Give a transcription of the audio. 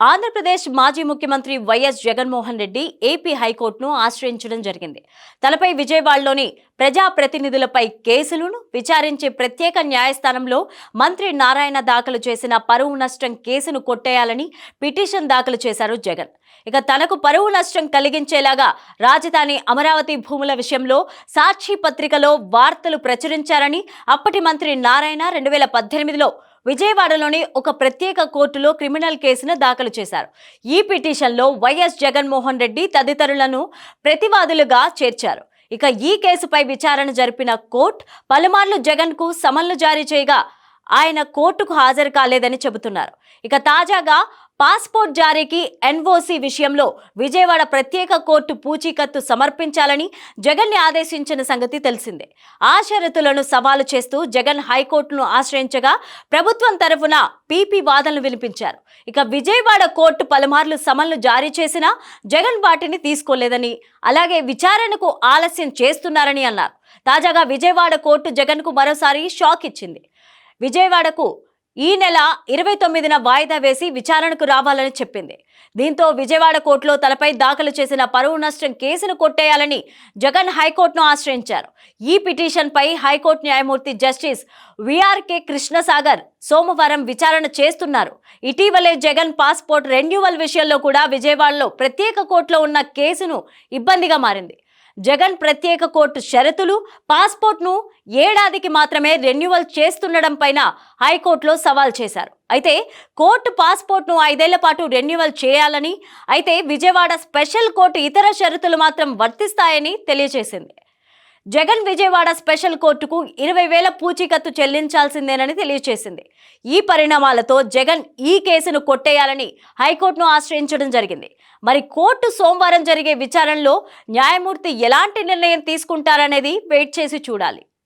ఆంధ్రప్రదేశ్ మాజీ ముఖ్యమంత్రి YS Jaganmohan Reddy AP హైకోర్టును ఆశ్రయించడం జరిగింది. తనపై విజయవాడలోని ప్రజాప్రతినిధులపై కేసులను విచారించే ప్రత్యేక న్యాయస్థానంలో మంత్రి నారాయణ దాఖలు చేసిన పరువు నష్టం కేసును కొట్టేయాలని పిటిషన్ దాఖలు చేశారు జగన్. ఇక తనకు పరువు నష్టం కలిగించేలాగా రాజధాని అమరావతి భూముల విషయంలో సాక్షి పత్రికలో వార్తలు ప్రచురించారని అప్పటి మంత్రి నారాయణ రెండు వేల పద్దెనిమిదిలో విజయవాడలోని ఒక ప్రత్యేక కోర్టులో క్రిమినల్ కేసును దాఖలు చేశారు. ఈ పిటిషన్లో వైఎస్ జగన్మోహన్ రెడ్డి తదితరులను ప్రతివాదులుగా చేర్చారు. ఇక ఈ కేసుపై విచారణ జరిపిన కోర్టు పలుమార్లు జగన్కు సమన్లు జారీ చేయగా ఆయన కోర్టుకు హాజరు కాలేదని చెబుతున్నారు. ఇక తాజాగా పాస్పోర్ట్ జారీకి ఎన్ఓసి విషయంలో విజయవాడ ప్రత్యేక కోర్టు పూచీకత్తు సమర్పించాలని జగన్ని ఆదేశించిన సంగతి తెలిసిందే. ఆ షరతులను సవాలు చేస్తూ జగన్ హైకోర్టును ఆశ్రయించగా ప్రభుత్వం తరఫున పీపీ వాదనలు వినిపించారు. ఇక విజయవాడ కోర్టు పలుమార్లు సమన్లు జారీ చేసినా జగన్ వాటిని తీసుకోలేదని అలాగే విచారణకు ఆలస్యం చేస్తున్నారని అన్నారు. తాజాగా విజయవాడ కోర్టు జగన్కు మరోసారి షాక్ ఇచ్చింది. విజయవాడకు ఈ నెల ఇరవై తొమ్మిదిన వాయిదా వేసి విచారణకు రావాలని చెప్పింది. దీంతో విజయవాడ కోర్టులో తలపై దాఖలు చేసిన పరువు నష్టం కేసును కొట్టేయాలని జగన్ హైకోర్టును ఆశ్రయించారు. ఈ పిటిషన్పై హైకోర్టు న్యాయమూర్తి జస్టిస్ విఆర్కే కృష్ణసాగర్ సోమవారం విచారణ చేస్తున్నారు. ఇటీవలే జగన్ పాస్పోర్ట్ రెన్యువల్ విషయంలో కూడా విజయవాడలో ప్రత్యేక కోర్టులో ఉన్న కేసును ఇబ్బందిగా మారింది. జగన్ ప్రత్యేక కోర్టు షరతులు పాస్పోర్ట్ను ఏడాదికి మాత్రమే రెన్యువల్ చేస్తుండడం పైన హైకోర్టులో సవాల్ చేశారు. అయితే కోర్టు పాస్పోర్ట్ను ఐదేళ్ళ పాటు రెన్యువల్ చేయాలని అయితే విజయవాడ స్పెషల్ కోర్టు ఇతర షరతులు మాత్రం వర్తిస్తాయని తెలియజేసింది. జగన్ విజయవాడ స్పెషల్ కోర్టుకు ఇరవై వేల పూచీకత్తు చెల్లించాల్సిందేనని తెలియజేసింది ఈ పరిణామాలతో జగన్ ఈ కేసును కొట్టేయాలని హైకోర్టును ఆశ్రయించడం జరిగింది. మరి కోర్టు సోమవారం జరిగే విచారణలో న్యాయమూర్తి ఎలాంటి నిర్ణయం తీసుకుంటారనేది వెయిట్ చేసి చూడాలి.